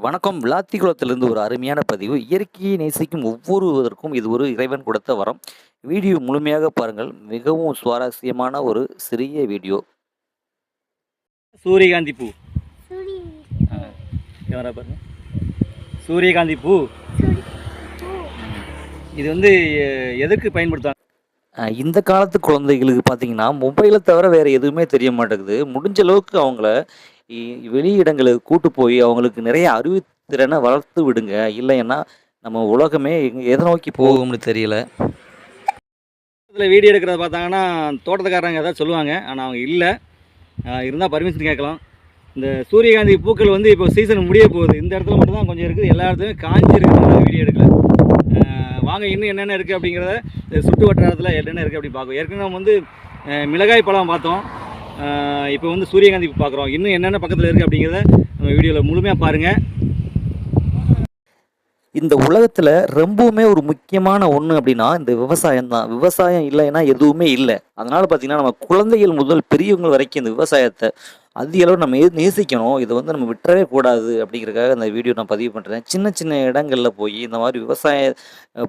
வணக்கம். விளாத்திக்குளத்திலிருந்து ஒரு அருமையான பதிவு. இயற்கையை நேசிக்கும் ஒவ்வொருவருக்கும் இது ஒரு இறைவன் கொடுத்த வரம். வீடியோ முழுமையாக பாருங்கள். மிகவும் சுவாரஸ்யமான ஒரு சிறிய வீடியோ. சூரியகாந்தி பூ. கேமரா பாருங்க. சூரியகாந்தி பூ. இது வந்து எ- எதுக்கு பயன்படுத்துவாங்க? இந்த காலத்து குழந்தைகளுக்கு பார்த்தீங்கன்னா மொபைலை தவிர வேறு எதுவுமே தெரிய மாட்டேங்குது. முடிஞ்ச அளவுக்கு அவங்கள வெளியிடங்களுக்கு கூட்டு போய் அவங்களுக்கு நிறைய அறிவுத்திறனை வளர்த்து விடுங்க. இல்லைன்னா நம்ம உலகமே எங்க- எதை நோக்கி போகும்னு தெரியல. இதில் வீடியோ எடுக்கிறத பார்த்தாங்கன்னா தோட்டத்துக்காரங்க ஏதாவது சொல்லுவாங்க. ஆனால் அவங்க இல்லை. இருந்தால் பர்மிஷன் கேட்கலாம். இந்த சூரியகாந்தி பூக்கள் வந்து இப்போ சீசன் முடிய போகுது. இந்த இடத்துல மட்டும் தான் கொஞ்சம் இருக்குது. எல்லா இடத்துலையும் காஞ்சி இருக்கிறதுனால வீடியோ எடுக்கல. வாங்க இன்னும் என்னென்ன இருக்குது அப்படிங்கிறத இந்த சுற்று வட்டாரத்தில் என்னென்ன இருக்குது அப்படி பார்க்கும் ஏற்கனவே நம்ம வந்து மிளகாய் பழம் பார்த்தோம். இப்போ வந்து சூரியகாந்தி பார்க்குறோம். இன்னும் என்னென்ன பக்கத்தில் இருக்குது அப்படிங்கிறத நம்ம வீடியோவில் முழுமையாக பாருங்கள் இந்த உலகத்தில் ரொம்பவுமே ஒரு முக்கியமான ஒன்று அப்படின்னா இந்த விவசாயம் தான் விவசாயம் இல்லைன்னா எதுவுமே இல்லை. அதனால் பார்த்தீங்கன்னா நம்ம குழந்தைகள் முதல் பெரியவங்க வரைக்கும் இந்த விவசாயத்தை அதிக அளவு நம்ம எது நேசிக்கணும். இதை வந்து நம்ம விட்டுறவே கூடாது அப்படிங்கிறதுக்காக இந்த வீடியோ நான் பதிவு பண்ணுறேன் சின்ன சின்ன இடங்களில் போய் இந்த மாதிரி விவசாய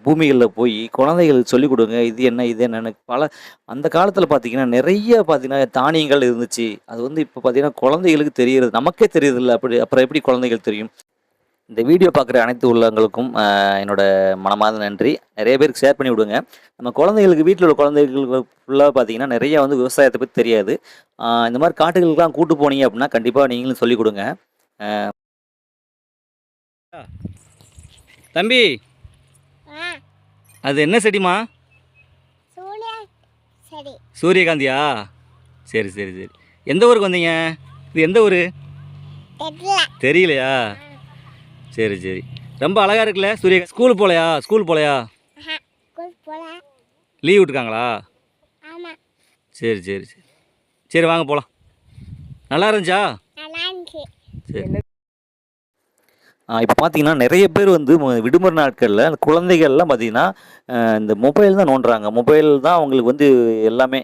பூமிகளில் போய் குழந்தைகளுக்கு சொல்லிக் கொடுங்க. இது என்ன இது என்னன்னு பல அந்த காலத்தில் பார்த்தீங்கன்னா நிறைய பார்த்தீங்கன்னா தானியங்கள் இருந்துச்சு. அது வந்து இப்போ பார்த்தீங்கன்னா குழந்தைகளுக்கு தெரியறது நமக்கே தெரியுதில்ல அப்படி அப்புறம் எப்படி குழந்தைகள் தெரியும்? இந்த வீடியோ பார்க்குற அனைத்து உள்ளங்களுக்கும் ஆஹ், என்னோட மனமார்ந்த நன்றி. நிறைய பேருக்கு ஷேர் பண்ணி விடுங்க. நம்ம குழந்தைகளுக்கு வீட்டில் உள்ள குழந்தைகளுக்கு ஃபுல்லாக பார்த்தீங்கன்னா நிறைய வந்து விவசாயத்தை பற்றி தெரியாது. இந்த மாதிரி காட்டுகளுக்கெல்லாம் கூட்டு போனீங்க அப்படின்னா கண்டிப்பாக நீங்களும் சொல்லிக் கொடுங்க. தம்பி! அது என்ன செடிமா சூரியகாந்தியா? சரி சரி சரி. எந்த ஊருக்கு வந்தீங்க? இது எந்த ஊர்? தெரியல. தெரியலையா? சரி சரி. ரொம்ப அழகாக இருக்குல்ல சூரிய ஸ்கூல் போகலையா ஸ்கூல் போகலையா லீவ் விட்டுருக்காங்களா? ஆமா. சரி சரி சரி. சரி வாங்க போகலாம் நல்லா இருந்துச்சா? சரி. இப்போ பார்த்தீங்கன்னா நிறைய பேர் வந்து விடுமுறை நாட்களில் அந்த குழந்தைகள்லாம் பார்த்தீங்கன்னா இந்த மொபைல் தான் நோண்டுறாங்க. மொபைல் தான் அவங்களுக்கு வந்து எல்லாமே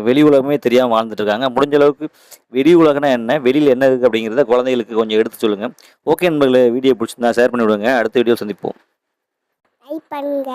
வெளி உலகமே தெரியாமல் வாழ்ந்துட்டு இருக்காங்க முடிஞ்ச அளவுக்கு வெளி உலகம்னா என்ன வெளியில் என்ன இருக்குது அப்படிங்கிறத குழந்தைகளுக்கு கொஞ்சம் எடுத்து சொல்லுங்கள் ஓகே நண்பர்களே வீடியோ பிடிச்சிருந்தா ஷேர் பண்ணி விடுங்க அடுத்த வீடியோ சந்திப்போம். பண்ணுங்க.